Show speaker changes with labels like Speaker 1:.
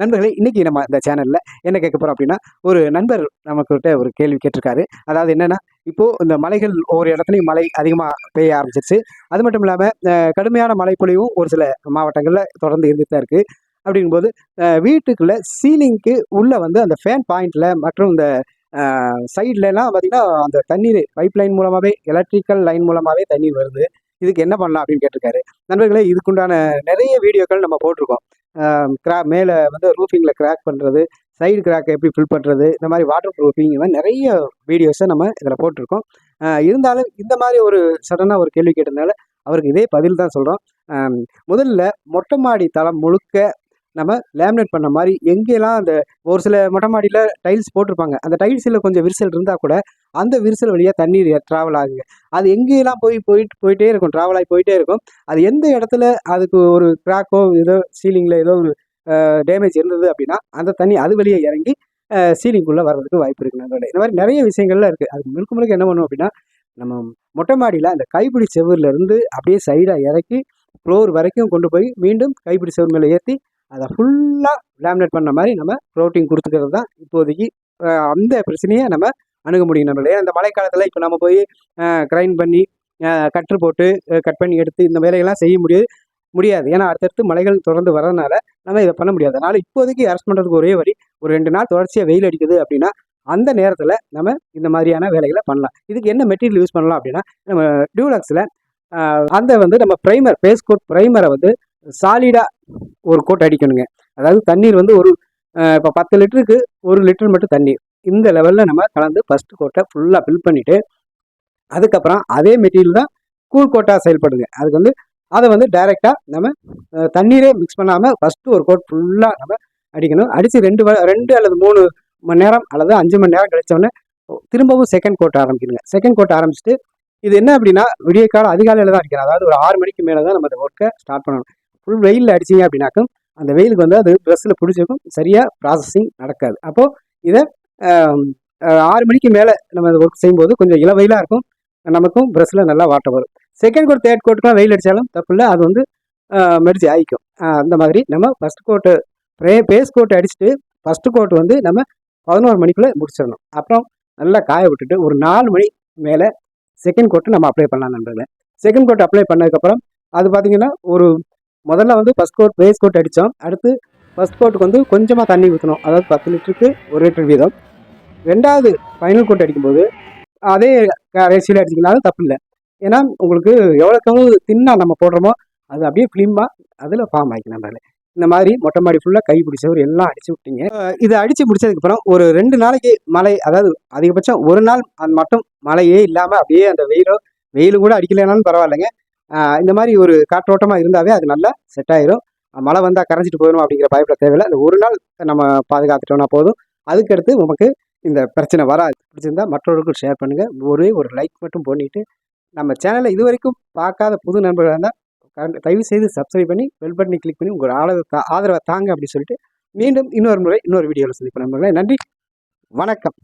Speaker 1: நண்பர்களே இன்றைக்கி நம்ம இந்த சேனலில் என்ன கேட்க போகிறோம் அப்படின்னா ஒரு நண்பர் நமக்கிட்ட ஒரு கேள்வி கேட்டிருக்காரு. அதாவது என்னென்னா இப்போது இந்த மலைகள் ஒவ்வொரு இடத்துலையும் மழை அதிகமாக பெய்ய ஆரம்பிச்சிருச்சு. அது மட்டும் இல்லாமல் கடுமையான மழைப்பொழிவும் ஒரு சில மாவட்டங்களில் தொடர்ந்து இருந்துட்டு தான் இருக்குது அப்படிங்கும்போது வீட்டுக்குள்ளே சீலிங்க்கு உள்ளே வந்து அந்த ஃபேன் பாயிண்ட்டில் மற்றும் இந்த சைட்லலாம் பார்த்திங்கன்னா அந்த தண்ணீர் பைப் லைன் மூலமாகவே எலக்ட்ரிக்கல் லைன் மூலமாகவே தண்ணீர் வருது. இதுக்கு என்ன பண்ணலாம் அப்படின்னு கேட்டிருக்காரு. நண்பர்களே இதுக்குண்டான நிறைய வீடியோக்கள் நம்ம போட்டிருக்கோம். கிரா மேலே வந்து ரூஃபிங்கில் கிராக் பண்ணுறது சைடு கிராக்கை எப்படி ஃபில் பண்ணுறது இந்த மாதிரி வாட்டர் ப்ரூஃபிங் இந்த மாதிரி நிறைய வீடியோஸை நம்ம இதில் போட்டிருக்கோம். இருந்தாலும் இந்த மாதிரி ஒரு சடனாக ஒரு கேள்வி கேட்டதுனால அவருக்கு இதே பதில் தான் சொல்கிறோம் முதல்ல மொட்டை மாடி தளம் முழுக்க நம்ம லேமினேட் பண்ண மாதிரி எங்கெல்லாம் அந்த ஒரு சில மொட்டை மாடியில் டைல்ஸ் போட்டிருப்பாங்க. அந்த டைல்ஸில் கொஞ்சம் விரிசல் இருந்தால் கூட அந்த விரிசல் வழியாக தண்ணீர் ட்ராவல் ஆகுங்க அது எங்கேயெல்லாம் போய் போயிட்டு போயிட்டே இருக்கும் ட்ராவல் ஆகி போயிட்டே இருக்கும். அது எந்த இடத்துல அதுக்கு ஒரு கிராக்கோ ஏதோ சீலிங்கில் ஏதோ ஒரு டேமேஜ் இருந்தது அப்படின்னா அந்த தண்ணி அது வழியே இறங்கி சீலிங்குள்ளே வர்றதுக்கு வாய்ப்பு இருக்கு நண்பர்களே. இந்த மாதிரி நிறைய விஷயங்கள்லாம் இருக்குது அது முழுக்க முழுக்க என்ன பண்ணுவோம் அப்படின்னா நம்ம மொட்டை மாடியில் அந்த கைப்பிடி செவ்வரில் இருந்து அப்படியே சைடாக இறக்கி ஃப்ளோர் வரைக்கும் கொண்டு போய் மீண்டும் கைப்பிடி செவுர் மேலே ஏற்றி அதை ஃபுல்லாக லேமினேட் பண்ண மாதிரி நம்ம ப்ரோட்டீன் கொடுத்துக்கிறது தான் இப்போதைக்கு அந்த பிரச்சனையை நம்ம அணுக முடியும் நம்மளே அந்த மழைக்காலத்தில் இப்போ நம்ம போய் கிரைண்ட் பண்ணி அஹ், கற்று போட்டு கட் பண்ணி எடுத்து இந்த வேலையெல்லாம் செய்ய முடியாது முடியாது. ஏன்னா அடுத்தடுத்து மலைகள் தொடர்ந்து வரதுனால நம்ம இதை பண்ண முடியாது. அதனால் இப்போதைக்கு அரசு பண்ணுறதுக்கு ஒரே வழி ஒரு ரெண்டு நாள் தொடர்ச்சியாக வெயில் அடிக்குது அப்படின்னா அந்த நேரத்தில் நம்ம இந்த மாதிரியான வேலைகளை பண்ணலாம். இதுக்கு என்ன மெட்டீரியல் யூஸ் பண்ணலாம் அப்படின்னா நம்ம டியூலக்ஸில் அந்த வந்து நம்ம ப்ரைமர் ஃபேஸ் கோட் ப்ரைமரை வந்து சாலிடாக ஒரு கோட் அடிக்கணுங்க. அதாவது தண்ணீர் வந்து ஒரு இப்போ பத்து லிட்டருக்கு ஒரு லிட்டர் மட்டும் தண்ணீர். இந்த லெவலில் நம்ம கலந்து ஃபர்ஸ்ட் கோட்டை ஃபுல்லாக ஃபில் பண்ணிவிட்டு அதுக்கப்புறம் அதே மெட்டீரியல் தான் கூழ் கோட்டாக செயல்படுங்க அதுக்கு வந்து அதை வந்து டைரெக்டாக நம்ம தண்ணீரே மிக்ஸ் பண்ணாமல் ஃபஸ்ட்டு ஒரு கோட் ஃபுல்லாக நம்ம அடிக்கணும். அடித்து ரெண்டு ரெண்டு அல்லது மூணு மணி நேரம் அல்லது அஞ்சு மணி நேரம் கழிச்சோடனே திரும்பவும் செகண்ட் கோட் ஆரம்பிக்கணுங்க. செகண்ட் கோட் ஆரம்பிச்சுட்டு இது என்ன அப்படின்னா விடிய காலம் அதிகாலையில் தான் அடிக்கணும். அதாவது ஒரு ஆறு மணிக்கு மேலே தான் நம்ம அந்த ஒர்க்கை ஸ்டார்ட் பண்ணணும். ஃபுல் வெயிலில் அடிச்சிங்க அப்படின்னாக்கும் அந்த வெயிலுக்கு வந்து அது ட்ரெஸ்ஸில் பிடிச்சிருக்கும் சரியாக ப்ராசஸிங் நடக்காது. அப்போது இதை ஆறு மணிக்கு மேலே நம்ம ஒர்க் செய்யும்போது கொஞ்சம் இளவெயிலாக இருக்கும். நமக்கும் ப்ரெஸ்ஸில் நல்லா வாட்டர் வரும். செகண்ட் கோட் தேர்ட் கோட்டுக்குலாம் வெயில் அடித்தாலும் தப்பு இல்லை அது வந்து மெடிச்சு ஆயிக்கும். அந்த மாதிரி நம்ம first coat pre base coat அடிச்சுட்டு ஃபஸ்ட்டு கோட் வந்து நம்ம பதினோரு மணிக்குள்ளே முடிச்சிடணும். அப்புறம் நல்லா காய விட்டுட்டு ஒரு நாலு மணி மேலே செகண்ட் கோட்டு நம்ம அப்ளை பண்ணலாம் நண்பர்களே. செகண்ட் கோட் அப்ளை பண்ணதுக்கப்புறம் அது பார்த்தீங்கன்னா ஒரு முதல்ல வந்து ஃபஸ்ட் கோட் பேஸ் கோட் அடித்தோம் அடுத்து ஃபஸ்ட் கோட்டுக்கு வந்து கொஞ்சமாக தண்ணி ஊற்றணும் அதாவது பத்து லிட்டருக்கு ஒரு லிட்டர் வீதம். ரெண்டாவது ஃபைனல் கோட் அடிக்கும்போது அதே ரேஷியோவில் அடிச்சிங்கனாலும் தப்பு இல்லை. ஏன்னா உங்களுக்கு எவ்வளோக்கு எவ்வளோ தின்னா நம்ம போடுறோமோ அது அப்படியே ஃபிலிமாக அதில் ஃபார்ம் ஆகிக்கும் நம்மளால. இந்த மாதிரி மொட்டை மாடி ஃபுல்லாக கை பிடிச்சவர் எல்லாம் அடிச்சு விட்டீங்க. இதை அடித்து முடிச்சதுக்கப்புறம் ஒரு ரெண்டு நாளைக்கு மழை அதாவது அதிகபட்சம் ஒரு நாள் அது மட்டும் மழையே இல்லாமல் அப்படியே அந்த வெயிலோ வெயில் கூட அடிக்கலைனாலும் பரவாயில்லைங்க. இந்த மாதிரி ஒரு காற்றோட்டமாக இருந்தாவே அது நல்லா செட் ஆயிரும். மழை வந்தால் கரைஞ்சிட்டு போயிடும் அப்படிங்கிற பயப்பட தேவையில்லை. அந்த ஒரு நாள் நம்ம பாதுகாத்துட்டோம்னா போதும். அதுக்கடுத்து நமக்கு இந்த பிரச்சனை வராது. பிடிச்சிருந்தா மற்றவர்களுக்கும் ஷேர் பண்ணுங்கள் ஒரே ஒரு லைக் மட்டும் பண்ணிட்டு நம்ம சேனலை இது வரைக்கும் பார்க்காத புது நண்பர்களாக இருந்தால் தயவு செய்து சப்ஸ்கிரைப் பண்ணி பெல் பட்டனை கிளிக் பண்ணி உங்கள் ஆதரவை தா- ஆதரவை தாங்க அப்படின்னு சொல்லிட்டு மீண்டும் இன்னொரு முறை இன்னொரு வீடியோவில் சந்திப்போம் நண்பர்களே. நன்றி. வணக்கம்.